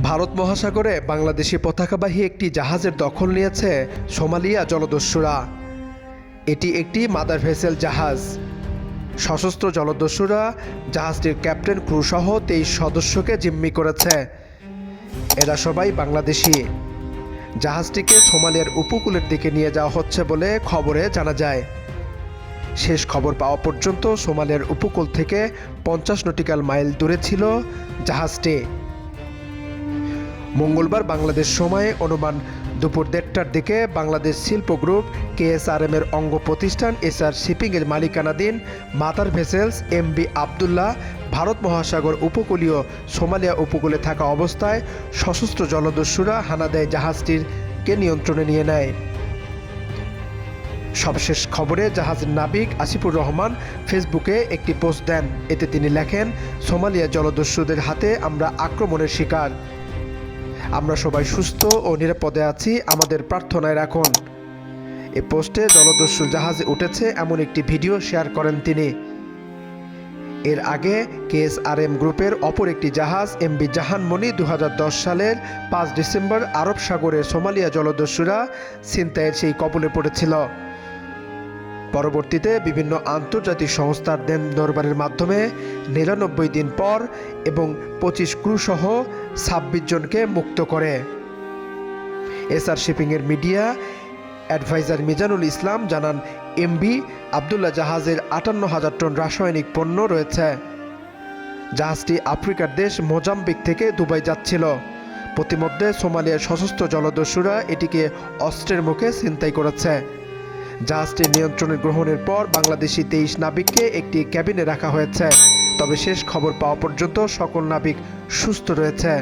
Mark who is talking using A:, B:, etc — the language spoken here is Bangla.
A: ভারত মহাসাগরে বাংলাদেশি পতাকাবাহী একটি জাহাজের দখল নিয়েছে সোমালিয়া জলদস্যুরা। এটি একটি মাদার ভেসেল জাহাজ। সশস্ত্র জলদস্যুরা জাহাজটির ক্যাপ্টেন ক্রুসহ তেইশ সদস্যকে জিম্মি করেছে। এরা সবাই বাংলাদেশি। জাহাজটিকে সোমালিয়ার উপকূলের দিকে নিয়ে যাওয়া হচ্ছে বলে খবরে জানা যায়। শেষ খবর পাওয়া পর্যন্ত সোমালিয়ার উপকূল থেকে পঞ্চাশ নটিক্যাল মাইল দূরে ছিল জাহাজটি। মঙ্গলবার বাংলাদেশ সময়ে অনুমান দুপুর দেড়টার দিকে বাংলাদেশ শিল্প গ্রুপ কেএসআরএম এর অঙ্গ প্রতিষ্ঠান এসআর শিপিংয়ের মালিকানাধীন মাতার ভেসেলস এমবি আবদুল্লাহ, ভারত মহাসাগর উপকূলীয় সোমালিয়া উপকূলে থাকা অবস্থায় সশস্ত্র জলদস্যুরা হানা দেয় জাহাজটির কে নিয়ন্ত্রণে নিয়ে নেয়। সবশেষ খবরে জাহাজের নাবিক আসিফুর রহমান ফেসবুকে একটি পোস্ট দেন। এতে তিনি লেখেন, সোমালিয়া জলদস্যুদের হাতে আমরা আক্রমণের শিকার। আমরা সবাই সুস্থ ও নিরাপদে আছি, আমাদের প্রার্থনায় রাখুন। এ পোস্টে জলদস্যু জাহাজে উঠেছে এমন একটি ভিডিও শেয়ার করেন তিনি। এর আগে কেএসআরএম গ্রুপের অপর একটি জাহাজ এমবি জাহানমণি দু হাজার দশ সালের পাঁচ ডিসেম্বর আরব সাগরে সোমালিয়া জলদস্যুরা ছিনতাইয়ের সেই কবলে পড়েছিল। পরবর্তীতে বিভিন্ন আন্তর্জাতিক সংস্থার দেন দরবারের মাধ্যমে নিরানব্বই দিন পর এবং পঁচিশ ক্রুসহ ছাব্বিশ জনকে মুক্ত করে। এসআর শিপিংয়ের মিডিয়া অ্যাডভাইজার মিজানুল ইসলাম জানান, এমবি আবদুল্লাহ জাহাজের আটান্ন হাজার টন রাসায়নিক পণ্য রয়েছে। জাহাজটি আফ্রিকার দেশ মোজাম্বিক থেকে দুবাই যাচ্ছিল। প্রতিমধ্যে সোমালিয়ার সশস্ত্র জলদস্যুরা এটিকে অস্ত্রের মুখে ছিনতাই করেছে। জাহাজটির নিয়ন্ত্রণে গ্রহণের পর বাংলাদেশি তেইশ নাবিককে একটি ক্যাবিনে রাখা হয়েছে। তবে শেষ খবর পাওয়া পর্যন্ত সকল নাবিক সুস্থ রয়েছে।